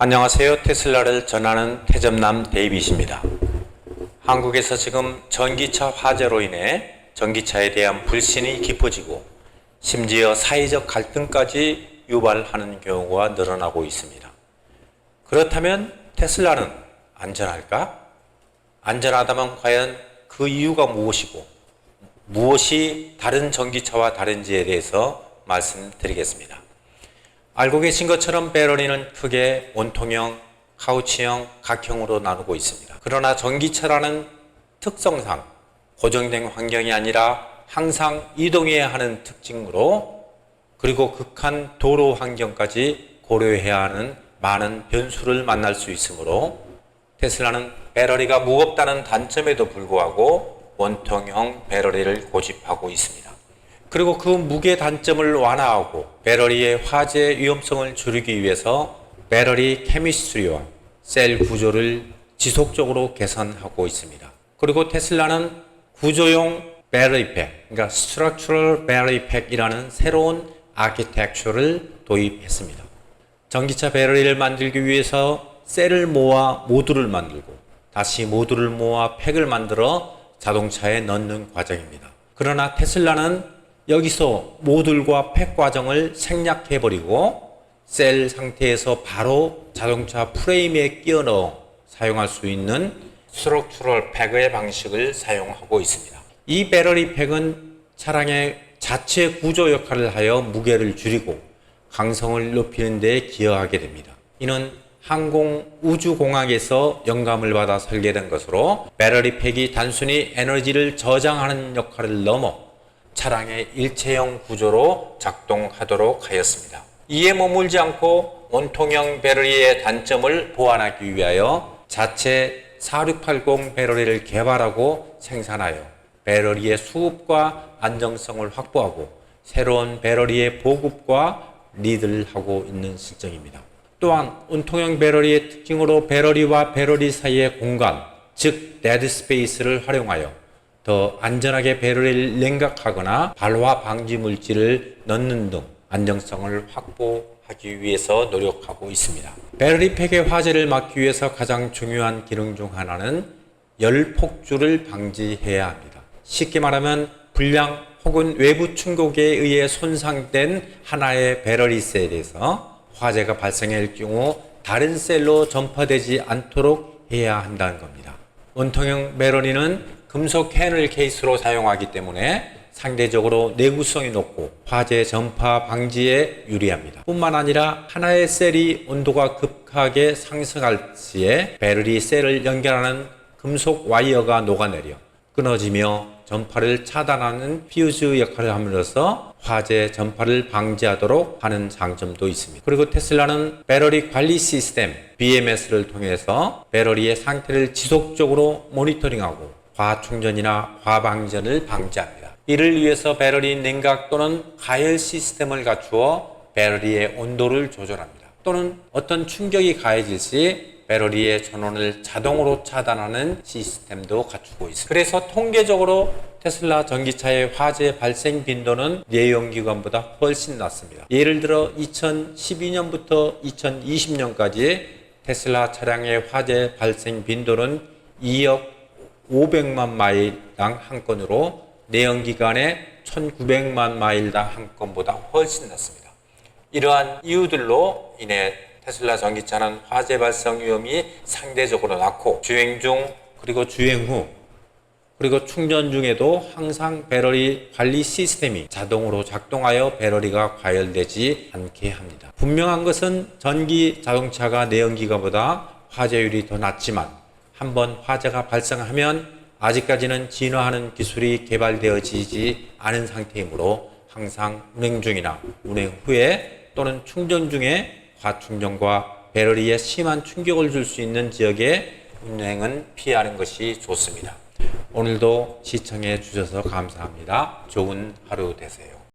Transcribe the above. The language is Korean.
안녕하세요. 테슬라를 전하는 태점남 데이빗입니다. 한국에서 지금 전기차 화재로 인해 전기차에 대한 불신이 깊어지고 심지어 사회적 갈등까지 유발하는 경우가 늘어나고 있습니다. 그렇다면 테슬라는 안전할까? 안전하다면 과연 그 이유가 무엇이고 무엇이 다른 전기차와 다른지에 대해서 말씀드리겠습니다. 알고 계신 것처럼 배터리는 크게 원통형, 카우치형, 각형으로 나누고 있습니다. 그러나 전기차라는 특성상 고정된 환경이 아니라 항상 이동해야 하는 특징으로 그리고 극한 도로 환경까지 고려해야 하는 많은 변수를 만날 수 있으므로 테슬라는 배터리가 무겁다는 단점에도 불구하고 원통형 배터리를 고집하고 있습니다. 그리고 그 무게 단점을 완화하고 배터리의 화재 위험성을 줄이기 위해서 배터리 케미스트리와 셀 구조를 지속적으로 개선하고 있습니다. 그리고 테슬라는 구조용 배터리 팩, 그러니까 Battery Pack이라는 새로운 아키텍처를 도입했습니다. 전기차 배터리를 만들기 위해서 셀을 모아 모듈을 만들고 다시 모듈을 모아 팩을 만들어 자동차에 넣는 과정입니다. 그러나 테슬라는 여기서 모듈과 팩 과정을 생략해버리고 셀 상태에서 바로 자동차 프레임에 끼워 넣어 사용할 수 있는 스트럭처럴 팩의 방식을 사용하고 있습니다. 이 배터리 팩은 차량의 자체 구조 역할을 하여 무게를 줄이고 강성을 높이는 데 기여하게 됩니다. 이는 항공 우주공학에서 영감을 받아 설계된 것으로 배터리 팩이 단순히 에너지를 저장하는 역할을 넘어 차량의 일체형 구조로 작동하도록 하였습니다. 이에 머물지 않고 원통형 배터리의 단점을 보완하기 위하여 자체 4680 배터리를 개발하고 생산하여 배터리의 수급과 안정성을 확보하고 새로운 배터리의 보급과 리드를 하고 있는 실정입니다. 또한 원통형 배터리의 특징으로 배터리와 배터리 사이의 공간, 즉 데드 스페이스를 활용하여 더 안전하게 배터리를 냉각하거나 발화 방지 물질을 넣는 등 안정성을 확보하기 위해서 노력하고 있습니다. 배터리 팩의 화재를 막기 위해서 가장 중요한 기능 중 하나는 열 폭주를 방지해야 합니다. 쉽게 말하면 불량 혹은 외부 충격에 의해 손상된 하나의 배터리 셀에서 화재가 발생할 경우 다른 셀로 전파되지 않도록 해야 한다는 겁니다. 원통형 배터리는 금속 캔을 케이스로 사용하기 때문에 상대적으로 내구성이 높고 화재 전파 방지에 유리합니다. 뿐만 아니라 하나의 셀이 온도가 급하게 상승할 시에 배터리 셀을 연결하는 금속 와이어가 녹아내려 끊어지며 전파를 차단하는 퓨즈 역할을 함으로써 화재 전파를 방지하도록 하는 장점도 있습니다. 그리고 테슬라는 배터리 관리 시스템 BMS를 통해서 배터리의 상태를 지속적으로 모니터링하고 과충전이나 과방전을 방지합니다. 이를 위해서 배터리 냉각 또는 가열 시스템을 갖추어 배터리의 온도를 조절합니다. 또는 어떤 충격이 가해질 시 배터리의 전원을 자동으로 차단하는 시스템도 갖추고 있습니다. 그래서 통계적으로 테슬라 전기차의 화재 발생 빈도는 내연기관보다 훨씬 낮습니다. 예를 들어 2012년부터 2020년까지 테슬라 차량의 화재 발생 빈도는 2억 500만 마일당 한 건으로 내연기관의 1900만 마일당 한 건보다 훨씬 낮습니다. 이러한 이유들로 인해 테슬라 전기차는 화재 발생 위험이 상대적으로 낮고 주행 중 그리고 주행 후 그리고 충전 중에도 항상 배터리 관리 시스템이 자동으로 작동하여 배터리가 과열되지 않게 합니다. 분명한 것은 전기 자동차가 내연기관보다 화재율이 더 낮지만 한번 화재가 발생하면 아직까지는 진화하는 기술이 개발되어지지 않은 상태이므로 항상 운행 중이나 운행 후에 또는 충전 중에 과충전과 배터리에 심한 충격을 줄 수 있는 지역의 운행은 피하는 것이 좋습니다. 오늘도 시청해 주셔서 감사합니다. 좋은 하루 되세요.